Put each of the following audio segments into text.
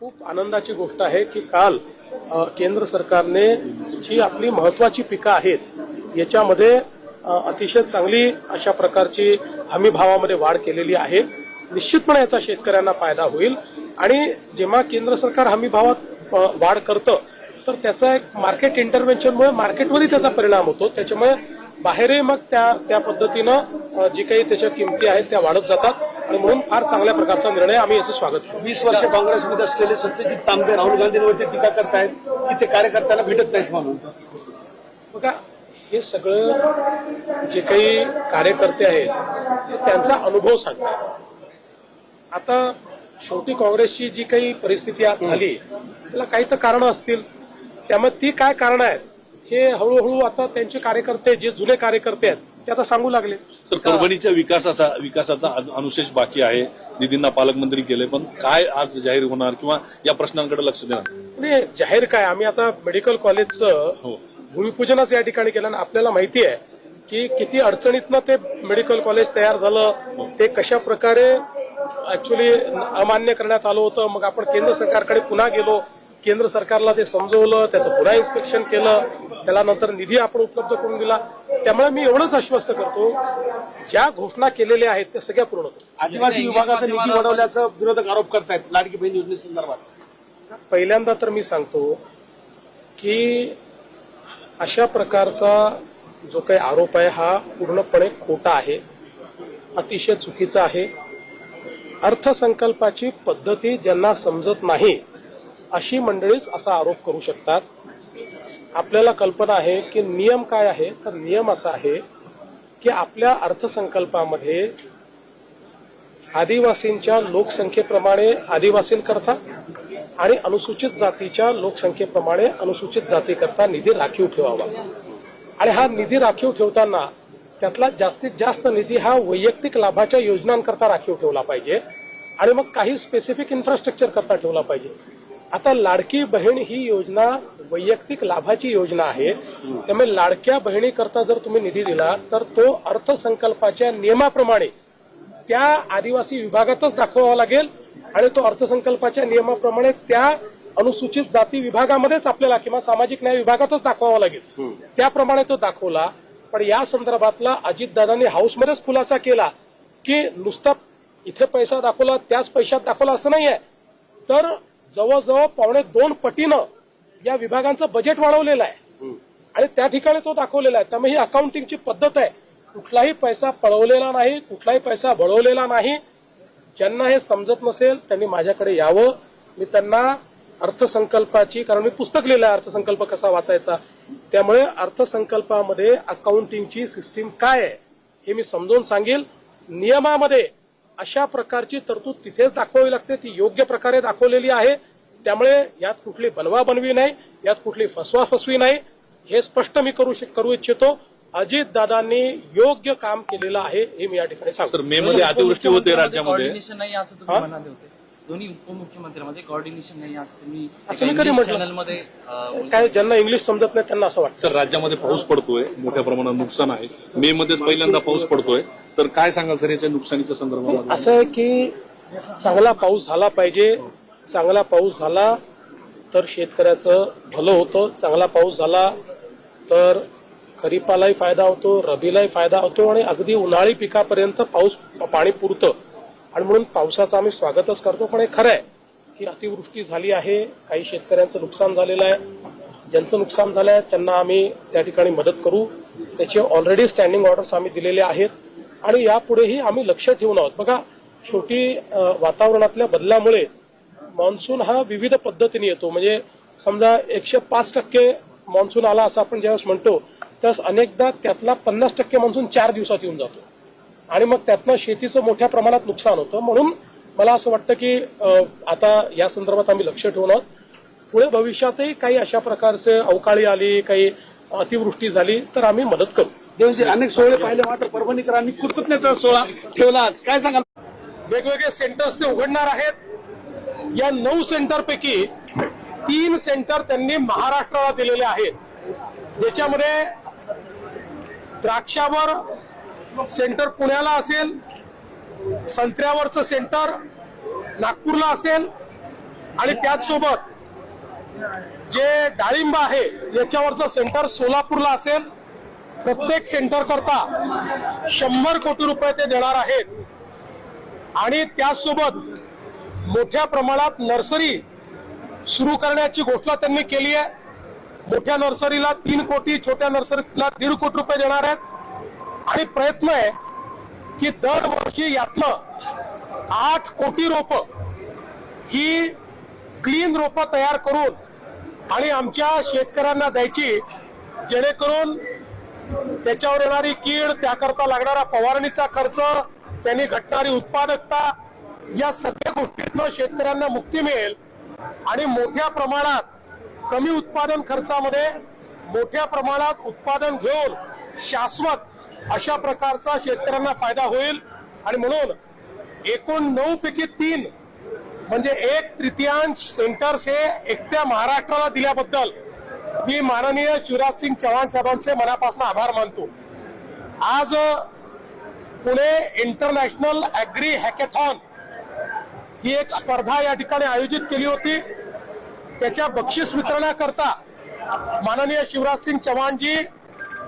खूप आनंदाची गोष्ट आहे की काल केंद्र सरकारने जी आपली महत्वाची पिकं आहेत याच्यामध्ये अतिशय चांगली अशा प्रकारची हमी भावामध्ये वाढ केलेली आहे. निश्चितपणे याचा शेतकऱ्यांना फायदा होईल. आणि जेव्हा केंद्र सरकार हमी भावात वाढ करतं तर त्याचा एक मार्केट इंटरव्हेन्शनमुळे मार्केटवरही त्याचा परिणाम होतो. त्याच्यामुळे बाहेरही मग त्या त्या पद्धतीनं जी काही त्याच्या किमती आहेत त्या वाढत जातात. आणि म्हणून फार चांगल्या प्रकारचा निर्णय आम्ही याचं स्वागत करतो. वीस वर्ष काँग्रेसमध्ये असलेले सत्यजित तांबे राहुल गांधींवरती टीका करतायत की ते कार्यकर्त्याला भेटत नाहीत म्हणून. बघा हे सगळं जे काही कार्यकर्ते आहेत ते त्यांचा अनुभव सांगतात. आता शेवटी काँग्रेसची जी काही परिस्थिती आज झाली त्याला काही तर कारणं असतील. त्यामुळे ती काय कारणं आहेत हे हळूहळू आता त्यांचे कार्यकर्ते जे जुने कार्यकर्ते आहेत ते आता सांगू लागले. सर परभणीच्या विकासाचा विकासाचा अनु- अनुशेष बाकी आहे. निधींना पालकमंत्री केले पण काय आज जाहीर होणार किंवा या प्रश्नांकडे लक्ष देणार? म्हणजे जाहीर काय? आम्ही आता मेडिकल कॉलेजचं हो. भूमिपूजनच या ठिकाणी केलं आणि आपल्याला माहिती आहे की किती अडचणीतनं ते मेडिकल कॉलेज तयार झालं ते कशा प्रकारे ऍक्च्युली अमान्य करण्यात आलं होतं मग आपण केंद्र सरकारकडे पुन्हा गेलो केंद्र सरकारला ते समजवलं त्याचं पुन्हा इन्स्पेक्शन केलं त्याला नंतर निधी आपण उपलब्ध करून दिला. त्यामुळे मी एवढंच आश्वस्त करतो ज्या घोषणा केलेल्या आहेत त्या सगळ्या पूर्ण आदिवासी विभागाचा निधी वाढवल्याचा विरोधक आरोप करतायत लाडकी बहीण योजनेसंदर्भात पहिल्यांदा तर मी सांगतो की अशा प्रकारचा जो काही आरोप आहे हा पूर्णपणे खोटा आहे. अतिशय चुकीचा आहे. अर्थसंकल्पाची पद्धती ज्यांना समजत नाही अशी मंडळीच असा आरोप करू शकतात. आपल्याला कल्पना आहे की नियम काय आहे? तर नियम असा आहे की आपल्या अर्थसंकल्पामध्ये आदिवासींच्या लोकसंख्येप्रमाणे आदिवासींकरता आणि अनुसूचित जातीच्या लोकसंख्येप्रमाणे अनुसूचित जातीकरता निधी राखीव ठेवावा. आणि हा निधी राखीव ठेवताना त्यातला जास्तीत जास्त निधी हा वैयक्तिक लाभाच्या योजनांकरता राखीव ठेवला पाहिजे. आणि मग काही स्पेसिफिक इन्फ्रास्ट्रक्चर करता ठेवला पाहिजे. आता लाडकी बहीण ही योजना वैयक्तिक लाभाची योजना आहे. त्यामुळे लाडक्या बहिणीकरता जर तुम्ही निधी दिला तर तो अर्थसंकल्पाच्या नियमाप्रमाणे त्या आदिवासी विभागातच दाखवावा लागेल आणि तो अर्थसंकल्पाच्या नियमाप्रमाणे त्या अनुसूचित जाती विभागामध्येच आपल्याला किंवा सामाजिक न्याय विभागातच दाखवावा लागेल. त्याप्रमाणे तो दाखवला. पण या संदर्भातला अजितदादांनी हाऊसमध्येच खुलासा केला की नुसता इथे पैसा दाखवला त्याच पैशात दाखवला असं नाहीये. तर जवळजवळ पावणे दोन पटीनं या विभागांचं बजेट वाढवलेलं आहे. आणि त्या ठिकाणी तो दाखवलेला आहे. त्यामुळे ही अकाउंटिंगची पद्धत आहे. कुठलाही पैसा पळवलेला नाही कुठलाही पैसा बळवलेला नाही. ज्यांना हे समजत नसेल त्यांनी माझ्याकडे यावं. मी त्यांना अर्थसंकल्पाची कारण मी पुस्तक लिहिलं आहे अर्थसंकल्प कसा वाचायचा. त्यामुळे अर्थसंकल्पामध्ये अकाउंटिंगची सिस्टीम काय आहे हे मी समजावून सांगेल. नियमामध्ये अशा प्रकारची तरतूद तिथेच दाखवावी लागते. ती योग्य प्रकारे दाखवलेली आहे. त्यामुळे यात कुठली बनवा बनवी नाही यात कुठली फसवा फसवी नाही. हे स्पष्ट मी करू करू इच्छितो. अजित दादांनी योग्य काम केलेलं आहे हे मी या ठिकाणी सांगतो. सर मे मध्ये अतिवृष्टी होते राज्यामध्ये. नाही दोन्ही उपमुख्यमंत्र्यांमध्ये कॉर्डिनेशन नाही असं तुम्ही असं मी? चॅनलमध्ये काय ज्यांना इंग्लिश समजत नाही त्यांना असं वाटतं? सर राज्यामध्ये पाऊस पडतोय मोठ्या प्रमाणात नुकसान आहे. मे मध्येच पहिल्यांदा पाऊस पडतोय. तर काय सांगाल सर याच्या नुकसानीच्या संदर्भामध्ये? असं आहे की चांगला पाऊस झाला पाहिजे. चांगला पाऊस झाला तर शेतकऱ्याचं भलं होतं. चांगला पाऊस झाला तर खरीपालाही फायदा होतो रबीलाही फायदा होतो आणि अगदी उन्हाळी पिकापर्यंत पाऊस पाणी पुरतं. आणि म्हणून पावसाचं आम्ही स्वागतच करतो. पण हे खरं आहे की अतिवृष्टी झाली आहे काही शेतकऱ्यांचं नुकसान झालेलं आहे. ज्यांचं नुकसान झालं आहे त्यांना आम्ही त्या ठिकाणी मदत करू. त्याचे ऑलरेडी स्टँडिंग ऑर्डर्स आम्ही दिलेले आहेत. आणि यापुढेही आम्ही लक्ष ठेवून आहोत. बघा शेवटी वातावरणातल्या बदलामुळे मान्सून हा विविध पद्धतीने येतो. म्हणजे समजा एकशे पाच टक्के मान्सून आला असं आपण ज्यावेळेस म्हणतो त्यावेळेस अनेकदा त्यातला पन्नास टक्के मान्सून चार दिवसात येऊन जातो. आणि मग त्यातनं शेतीचं मोठ्या प्रमाणात नुकसान होतं. म्हणून मला असं वाटतं की आता या संदर्भात आम्ही लक्ष ठेवून आहोत. पुढे भविष्यातही काही अशा प्रकारचे अवकाळी आली काही अतिवृष्टी झाली तर आम्ही मदत करू. देवजी अनेक सोहळे पाहिले मात्र परभणीकरांनी कृतज्ञता सोहळा ठेवला आज. काय सांगाल? वेगवेगळे सेंटर्स ते उघडणार आहेत. या नऊ सेंटर पैकी तीन सेंटर त्यांनी महाराष्ट्राला दिलेले आहेत. ज्याच्यामध्ये द्राक्षावर सेंटर पुण्याला असेल संत्र्यावरचं सेंटर नागपूरला असेल आणि त्याचसोबत जे डाळिंब आहे याच्यावरचं सेंटर सोलापूरला असेल प्रत्येक सेंटर करता शंभर कोटी रुपये ते देणार आहेत. आणि त्याचसोबत मोठ्या प्रमाणात नर्सरी सुरू करण्याची घोषणा त्यांनी केली आहे. मोठ्या नर्सरीला तीन कोटी छोट्या नर्सरीला दीड कोटी रुपये देणार आहेत. आणि प्रयत्न आहे की दरवर्षी यातलं आठ कोटी रोप ही क्लीन रोप तयार करून आणि आमच्या शेतकऱ्यांना द्यायची जेणेकरून त्याच्यावर येणारी कीड त्याकरता लागणारा फवारणीचा खर्च त्यांनी घटणारी उत्पादकता या सगळ्या गोष्टीतनं शेतकऱ्यांना मुक्ती मिळेल. आणि मोठ्या प्रमाणात कमी उत्पादन खर्चामध्ये मोठ्या प्रमाणात उत्पादन घेऊन शाश्वत अशा प्रकारचा शेतकऱ्यांना फायदा होईल. आणि म्हणून एकूण नऊ पैकी तीन म्हणजे एक तृतीयांश सेंटर्स हे एकट्या महाराष्ट्राला दिल्याबद्दल मी माननीय शिवराज सिंग चव्हाण साहेबांचे मनापासून आभार मानतो. आज पुणे इंटरनॅशनल अॅग्री हॅकेथॉन ही एक स्पर्धा या ठिकाणी आयोजित केली होती. त्याच्या बक्षीस वितरणाकरता माननीय शिवराज सिंग चव्हाणजी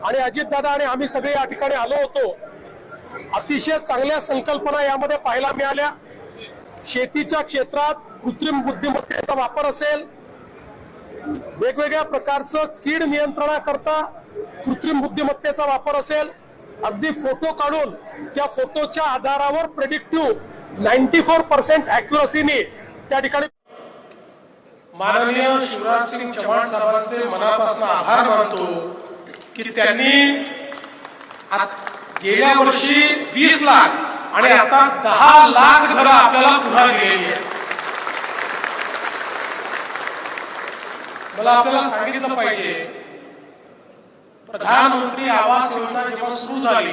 आणि अजितदादा आणि आम्ही सगळे या ठिकाणी आलो होतो. अतिशय चांगल्या संकल्पना यामध्ये पाहायला मिळाल्या. शेतीच्या क्षेत्रात कृत्रिम बुद्धिमत्तेचा वापर असेल वेगवेगळ्या प्रकारचं कीड नियंत्रणाकरता कृत्रिम बुद्धिमत्तेचा वापर असेल अगदी फोटो काढून त्या फोटोच्या आधारावर प्रेडिक्टिव्ह नाईन्टी फोर पर्सेंट अॅक्युरसीने त्या ठिकाणी माननीय शिवराज सिंग चव्हाण साहेबांचे मनापासून आभार मानतो. की त्यांनी गेल्या वर्षी वीस लाख आणि आता दहा लाख घरं आपल्याला पुन्हा दिलेली आहे मला आपल्याला सांगितलं पाहिजे प्रधानमंत्री आवास योजना जेव्हा सुरू झाली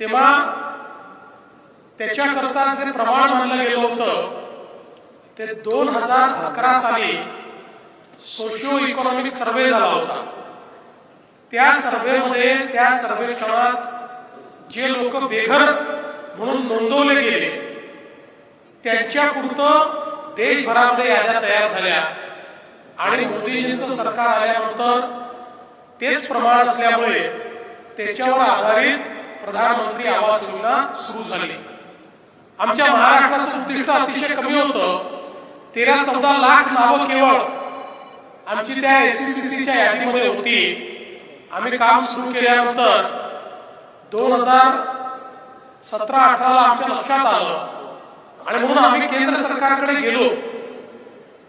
तेव्हा त्याच्याकरता जे प्रमाण मानलं गेलं होतं ते दोन हजार अकरा साली सोशिओ इकॉनॉमिक सर्वे झाला होता. त्या सभेमध्ये त्या सर्वेक्षणात जे लोक बेघर म्हणून नोंदवले गेले त्यांच्यापुरतं देशभरामध्ये याद्या तयार झाल्या. आणि मोदीजींचं सरकार आल्यानंतर तेच प्रमाण असल्यामुळे त्याच्यावर आधारित प्रधानमंत्री आवास योजना सुरू झाली. आमच्या महाराष्ट्राचं उद्दिष्ट अतिशय कमी होतं. तेरा चौदा लाख नावं केवळ आमची त्या एससीसीच्या यादीमध्ये होती. आम्ही काम सुरू केल्यानंतर दोन हजार सतरा अठराला आमच्या लक्षात आलं. आणि म्हणून आम्ही केंद्र सरकारकडे गेलो.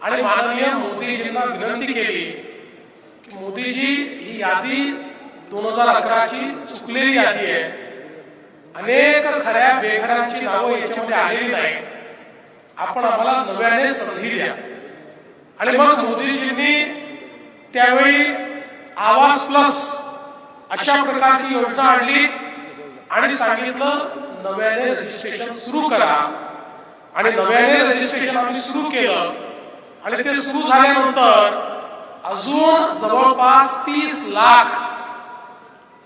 आणि माननीय मोदीजींना विनंती केली की मोदीजी ही यादी दोन हजार अकराची चुकलेली यादी आहे. अनेक खऱ्या बेघरांची नावं याच्यामध्ये आलेली नाही आपण आम्हाला नव्याने संधी द्या. आणि मग मोदीजींनी त्यावेळी आवाज प्लस अशा प्रकारची योजना आणली आणि सांगितलं नव्याने रजिस्ट्रेशन सुरू करा. आणि नव्याने रजिस्ट्रेशन आम्ही सुरू केलं. आणि ते सुरू झाल्यानंतर अजून जवळपास तीस लाख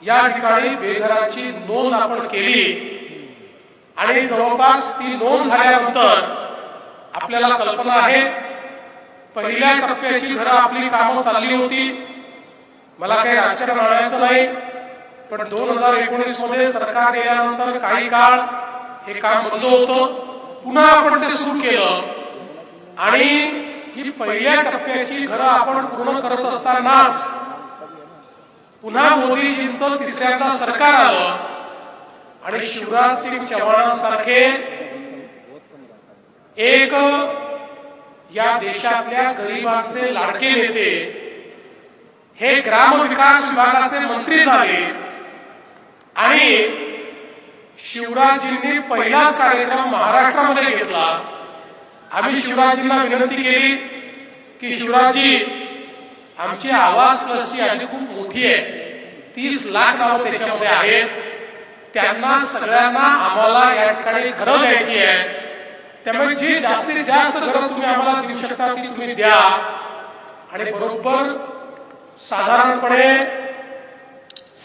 या ठिकाणी बेघराची नोंद आपण केली. आणि जवळपास ती नोंद झाल्यानंतर आपल्याला कल्पना आहे पहिल्या टप्प्याची घरं आपली कामं चालली होती. मला काही राजकारण आणायचं नाही. पण दोन हजार एकोणीसमध्ये सरकार गेल्यानंतर काही काळ हे काम बंद होतं. पुन्हा आपण ते सुरू केलं. आणि ही पहिल्या टप्प्याची घरं आपण पूर्ण करत असतानाच पुन्हा मोदीजींचं तिसऱ्यांदा सरकार आलं. आणि शिवराज सिंग चव्हाणांसारखे एक या देशातल्या गरिबांचे लाडके नेते हे ग्रामविकास विभागाचे मंत्री झाले. आणि शिवराजजींनी पहिलाच कार्यक्रम महाराष्ट्रामध्ये घेतला. आम्ही शिवराजजींना विनंती केली की शिवराजजी आमची आवाज प्लसची यादी खूप मोठी आहे. तीस लाख नावं त्याच्यामध्ये आहेत. त्यांना सगळ्यांना आम्हाला या ठिकाणी घरं द्यायची आहे त्यामुळे जी जास्तीत जास्त घरं तुम्ही आम्हाला देऊ शकता ती तुम्ही द्या. आणि बरोबर साधारणपणे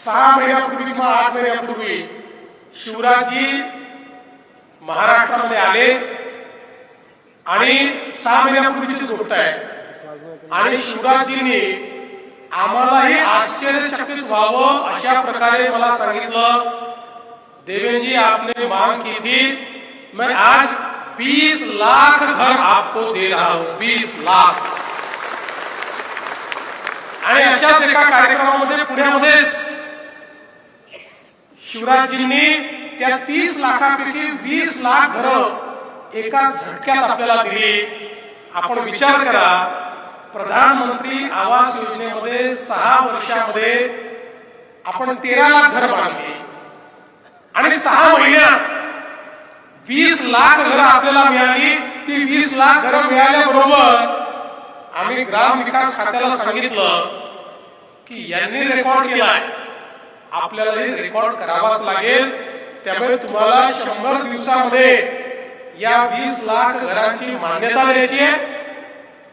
सहा महिन्यापूर्वी किंवा आठ महिन्यापूर्वी शिवराजजी महाराष्ट्रामध्ये आले आणि सहा महिन्यापूर्वीचीच गोष्ट आहे. आणि शिवराजजींनी आम्हालाही आश्चर्यचकित व्हावं अशा प्रकारे मला सांगितलं. देवेंद्र आपने मांग की थी, मैं आज 20 लाख घर आपको दे रहा हूँ 20 लाख. आणि अशाच एका कार्यक्रमामध्ये पुण्यामध्येच शिवराजजींनी त्या तीस लाखापैकी वीस लाख घरं एका झटक्यात आपल्याला दिली. आपण विचार करा प्रधानमंत्री आवास योजनेमध्ये सहा वर्षामध्ये आपण तेरा लाख घर बांधली. आणि सहा महिन्यात वीस लाख घरं आपल्याला मिळाली. ती वीस लाख घरं मिळाल्याबरोबर आम्ही ग्राम विकास खात्याला सांगितलं की यांनी रेकॉर्ड केलाय. आपल्यालाही रेकॉर्ड करावाच लागेल. त्यामुळे तुम्हाला शंभर दिवसामध्ये या वीस लाख घरांची मान्यता द्यायची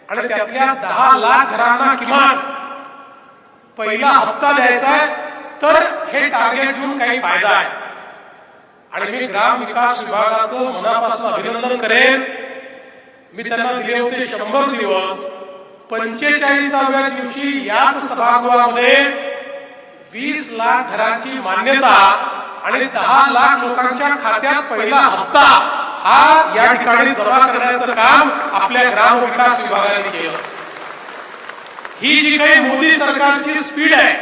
आणि त्यातल्या दहा लाख घरांना किमान पहिला हप्ता द्यायचा आहे. तर हे टार्गेट घेऊन काही फायदा आहे. आणि मी ग्राम विकास विभागाचं मनापासून अभिनंदन करेन. मी त्यांना दिले होते शंभर दिवस. पंचेचाळीसाव्या दिवशी याच सभागृहामध्ये वीस लाख घरांची मान्यता आणि दहा लाख लोकांच्या खात्यात पहिला हप्ता हा या ठिकाणी जमा करण्याचं काम आपल्या ग्राम विकास विभागाने केलं. ही जी काही मोदी सरकारची स्पीड आहे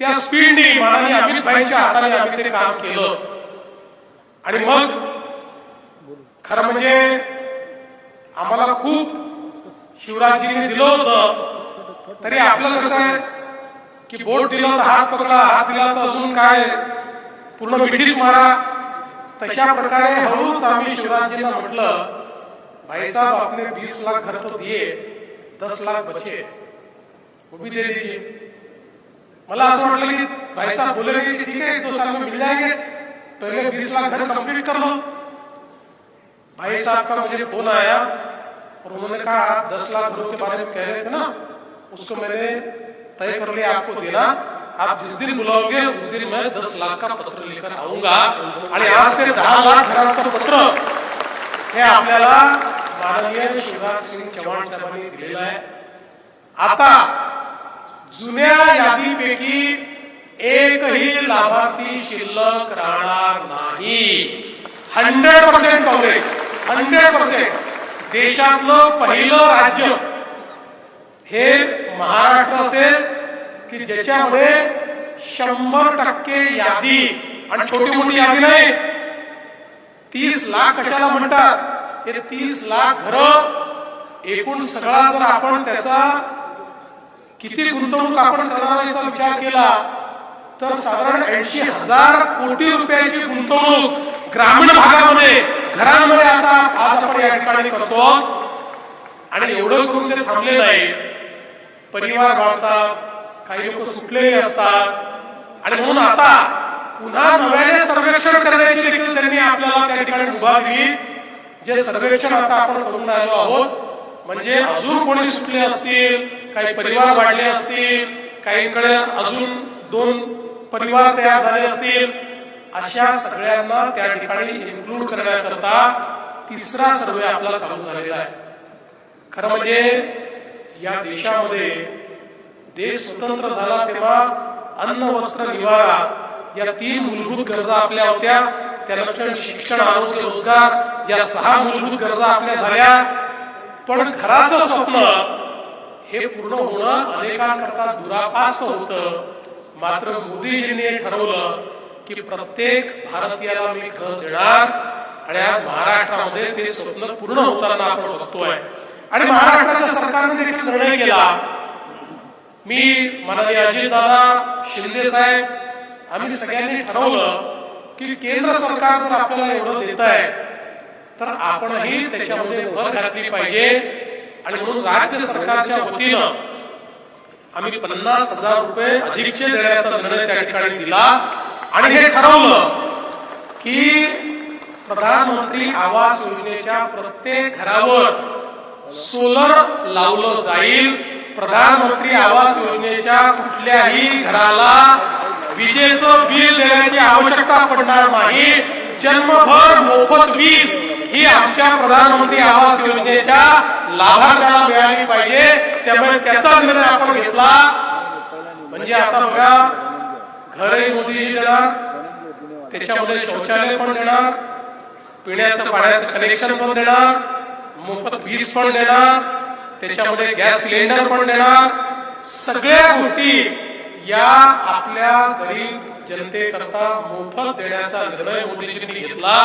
त्या स्पीडने माननीय अमित भाईच्या हाताने आम्ही ते काम केलं. आणि मग खरं म्हणजे आम्हाला खूप शिवराजजीने दिलं होतं. तरी आपल्याला कसं आहे? की बोट दिलं तर हात पकडा हात दिला तर अजून काय? पूर्ण मिठीच मारा. तशा प्रकारे हळूच आम्ही शिवराजजींना म्हटलं भाई साहब आपने बीस लाख घर तो दिए दस लाख बचे. वो भी दे दीजिए. मला असं वाटलं की भाई साहब बोले की ठीक है दो साल में मिल जाएंगे. पहले लाख घर कंप्लीट कर लो. भाई साहब का मुझे फोन आया? और उन्होंने कहा आप दस लाख घरों के बारे में कह रहे थे ना, उसको मैंने तय कर लिया, आपको देना। आप जिस दिन बुलाओगे, उस दिन मैं दस लाख का पत्र लेकर आऊँगा। आणि आज ते दहा लाख घरांचं पत्र। हे आपल्याला माननीय शिवराज सिंग चव्हाण साहेबांनी दिलेलं आहे आता जुन्या यादीपैकी एकही लाभार्थी शिल्लक राहणार नाही। Hundred percent coverage hundred percent. देशातलं पहिलं राज्य. हे महाराष्ट्र असेल की ज्याच्यामुळे शंभर टक्के यादी आणि छोटी मोठी यादी नाही. तीस लाख कशाला म्हणतात? हे तीस लाख घर एकूण सगळा जर आपण त्याचा किती गुंतवणूक आपण करणार याचा विचार केला तर साधारण ऐंशी हजार कोटी रुपयाची गुंतवणूक ग्रामीण भागामध्ये घरामध्ये आता खास आपण या ठिकाणी करतो. आणि एवढं करून ते थांबले नाही परिवार वाढतात काही लोक सुटलेले असतात. आणि म्हणून आता पुन्हा नव्याने सर्वेक्षण करण्याची देखील त्यांनी आपल्याला त्या ठिकाणी उभा दिली जे सर्वेक्षण आता आपण करून आलो आहोत. म्हणजे अजून कोणी सुटले असतील काही परिवार वाढले असतील काहीकडे अजून दोन परिवार तयार झाले असतील अशा सगळ्यांना त्या ठिकाणी इन्क्लूड करण्याकरता तिसरा सर्वे आपला चालू झालेला आहे. खरं म्हणजे या देशामध्ये देश स्वतंत्र झाला तेव्हा अन्न वस्त्र निवारा या तीन मूलभूत गरजा आपल्या होत्या. त्यानंतर शिक्षण आरोग्य रोजगार या सहा मूलभूत गरजा आपल्या झाल्या. पण खराच स्वप्न हे पूर्ण होणं अनेकांकरता दुरापास्त होतं. मात्र मोदीजींनी ठरवलं की प्रत्येक भारतीयाला मी घर देणार आणि आज महाराष्ट्रामध्ये ते स्वप्न पूर्ण होताना आपण बघतोय. आणि महाराष्ट्राच्या सरकारने देखील निर्णय केला. मी माननीय अजितदादा शिंदे साहेब आम्ही सगळ्यांनी ठरवलं की केंद्र सरकार जर आपल्याला एवढं देत आहे तर आपणही त्याच्यामध्ये भर घातली पाहिजे. आणि म्हणून राज्य सरकारच्या वतीनं आम्ही पन्नास हजार रुपये अधिकचे देण्याचा निर्णय त्या ठिकाणी दिला. आणि हे ठरवलं की प्रधानमंत्री आवास योजनेच्या प्रत्येक घरावर सोलर लावलं जाईल. प्रधानमंत्री आवास योजनेच्या कुठल्याही घराला विजेचं बिल देण्याची आवश्यकता पडणार नाही. जन्मभर मोफत वीज ही आमच्या प्रधानमंत्री आवास योजनेच्या लाभार्थ्याला मिळाली पाहिजे. त्यामुळे त्याचा निर्णय आपण घेतला. म्हणजे आता बघा घरही मोदीजी देणार त्याच्यामध्ये शौचालय पण देणार पिण्याचं पाण्याचं कनेक्शन पण देणार मोफत वीज पण देणार त्याच्यामध्ये गॅस सिलेंडर पण देणार. सगळ्या गोष्टी या आपल्या गरीब जनतेकरता मोफत देण्याचा निर्णय मोदीजींनी घेतला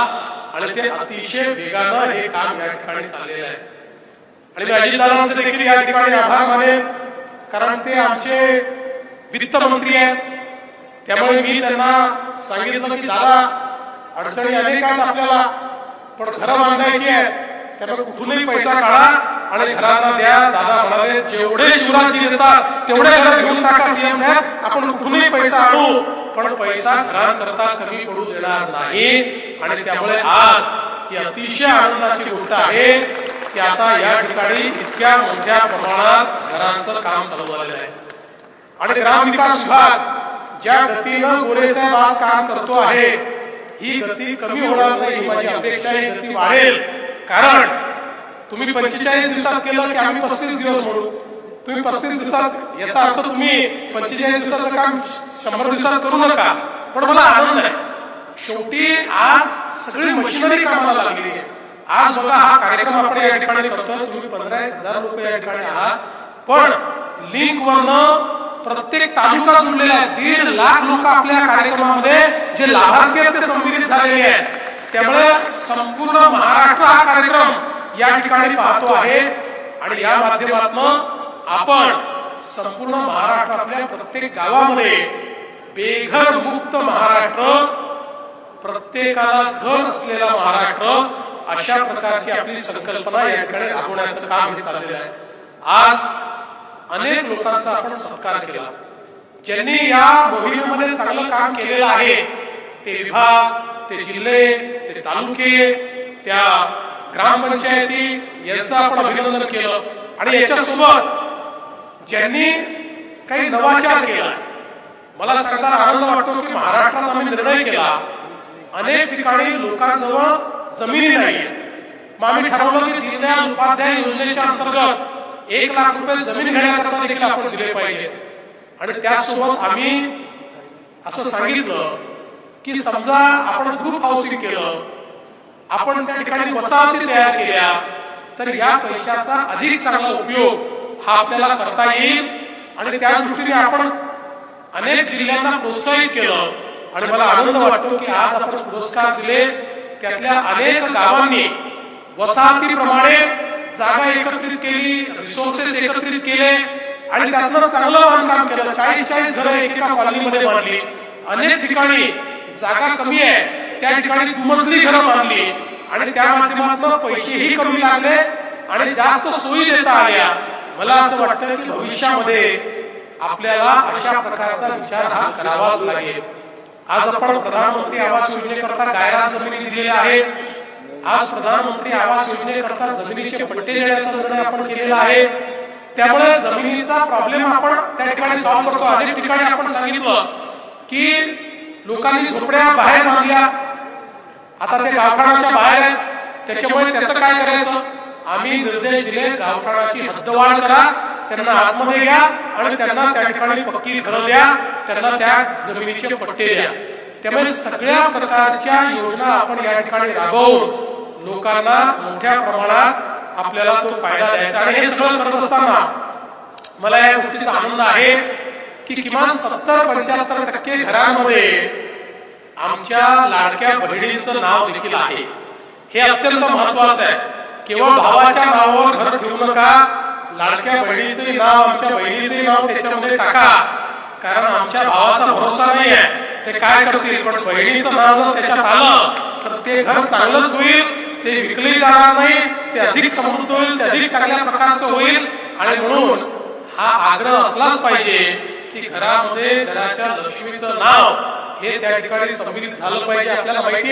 आणि ते अतिशय वेगानं हे काम या ठिकाणी चाललेलं आहे. आणि मी अजितदादांचे देखील या ठिकाणी आभार मानेन कारण ते आमचे वित्तमंत्री आहेत. त्यामुळे मी त्यांना सांगितलं की दादा अडचणी अनेक आहेत आपल्याला? पण घरं बांधायची आहेत. त्यामुळे कुठूनही पैसा काढा आणि घरांना द्या. दादा म्हणाले जेवढे शिवराजी देतात तेवढे घर घेऊन टाका सीएम साहेब. आपण कुठूनही पैसा आणू पण पैसा घरांकरता कमी पडू देणार नाही. आणि त्यामुळे आज ही अतिशय आनंदाची गोष्ट आहे की आता या ठिकाणी इतक्या मोठ्या प्रमाणात घरांचं काम चालू झालेलं आहे. आणि ग्रामविकास विभाग ज्या गतीनं गोरेसाहेब आज काम करतो आहे ही गती कमी होणार नाही ही माझी अपेक्षा आहे ही गती वाढेल. कारण तुम्ही पंचेचाळीस दिवसात केलं की आम्ही पस्तीस दिवस म्हणू. तुम्ही पस्तीस दिवसात याचा अर्थ तुम्ही पंचेचाळीस दिवसाचं काम शंभर दिवसात करू नका. पण मला आनंद आहे. शेवटी आज सगळी मशिनरी कामाला लागली आहे. आज बघा हा कार्यक्रम आपण या ठिकाणी करतोय. तुम्ही पंधरा हजार रुपये या ठिकाणी आहात. पण लिंक वरनं प्रत्येक तालुका जुळलेला आहे दीड लाख लोक आपल्या कार्यक्रमामध्ये जे लाभार्थी आहेत ते संमिलित झालेले आहेत. त्यामुळे संपूर्ण महाराष्ट्र हा कार्यक्रम या ठिकाणी पाहतो आहे. आणि या माध्यमातून आपण संपूर्ण महाराष्ट्रातल्या प्रत्येक गावामध्ये बेघर मुक्त महाराष्ट्र प्रत्येकाला घर असलेला महाराष्ट्र अशा प्रकारची आपली संकल्पना या ठिकाणी राबवण्याचं काम हे चाललेलं आहे. आज अनेक लोकांचा आपण सत्कार केला. ज्यांनी या मोहिमेमध्ये चांगलं काम केलेलं आहे ते विभाग ते जिल्हे ते तालुके त्या ग्रामपंचायती यांचं आपण अभिनंदन केलं. आणि याच्यासोबत ज्यांनी काही नवाचार केला मला सांगताना आनंद वाटतो की महाराष्ट्रात आम्ही निर्णय केला अनेक ठिकाणी लोकांजवळ जमिनी नाहीये मग आम्ही ठरवलं की दीनदयाल उपाध्याय योजनेच्या अंतर्गत एक लाख रुपये जमीन घेण्याकरता देखील आपण दिले पाहिजेत. आणि त्यासोबत आम्ही असं सांगितलं की समजा आपण ग्रुप हाऊसिंग केलं आपण त्या ठिकाणी वसाहती तयार केल्या तर या पैशाचा अधिक चांगला उपयोग हा आपल्याला करता येईल. आणि त्या दृष्टीने आपण अनेक जिल्ह्यांना प्रोत्साहित केलं. आणि मला आनंद वाटतो की आज आपण पुरस्कार दिले. त्यातल्या अनेक गावांनी वसाहतीप्रमाणे जागा एकत्रित केली रिसोर्सेस एकत्रित केले आणि त्यातनं चांगलं बांधकाम केलं. चाळीस चाळीस घरं एकेका कॉलनीमध्ये बांधली. अनेक ठिकाणी जागा कमी आहे. त्या ठिकाणी दुमजली घरं बांधली. आणि त्या माध्यमातून पैसेही कमी लागले आणि जास्त सोयी देता आल्या. मला असं वाटतं की भविष्यामध्ये आपल्याला अशा प्रकारचा विचार हा करावाच लागेल. आज आपण प्रधानमंत्री आवास योजनेकरता गायरा जमिनी दिलेल्या आहेत. आज प्रधानमंत्री आवास योजनेकरता जमिनीचे पट्टे देण्याचा निर्णय आपण केलेला आहे. त्यामुळे जमिनीचा प्रॉब्लेम आपण त्या ठिकाणी सॉल्व्ह करतो. अनेक ठिकाणी आपण सांगितलं की लोकांनी झोपड्या बाहेर मागल्या आता ते गावठाणाच्या बाहेर आहेत. त्याच्यामुळे त्याचं काय करायचं? आम्ही निर्देश दिले गावठाणाची हद्दवाढ करा. त्यांना आतमध्ये घ्या आणि त्यांना त्या ठिकाणी पक्की घरं द्या. त्यांना त्या जमिनीचे पट्टे द्या. त्यामुळे सगळ्या प्रकारच्या योजना आपण या ठिकाणी राबवून लोकांना मोठ्या प्रमाणात आपल्याला तो फायदा द्यायचा. आणि हे सगळं करत असताना मला या गोष्टीचा आनंद आहे की किमान सत्तर पंच्याहत्तर टक्के घरांमध्ये आमच्या लाडक्या बहिणींचं नाव देखील आहे. हे अत्यंत महत्वाचं आहे. केवळ भावाच्या नावावर घर ठेवू नका. लाडक्या बहिणीचे नाव आमच्या बहिणीचे नाव त्याच्यामध्ये टाका. कारण आमच्या भावाचा भरोसा नाही आहे. ते काय करतील? पण बहिणीचं नाव जर त्याच्यात आलं तर ते घर चांगलंच होईल. ते विकली जाणार नाही ते अधिक समृद्ध होईल ते अधिक चांगल्या प्रकारचं होईल. आणि म्हणून हा आग्रह असलाच पाहिजे की घरामध्ये घराच्या लक्ष्मीचं नाव हे त्या ठिकाणी संमिलित झालं पाहिजे आपल्याला माहिती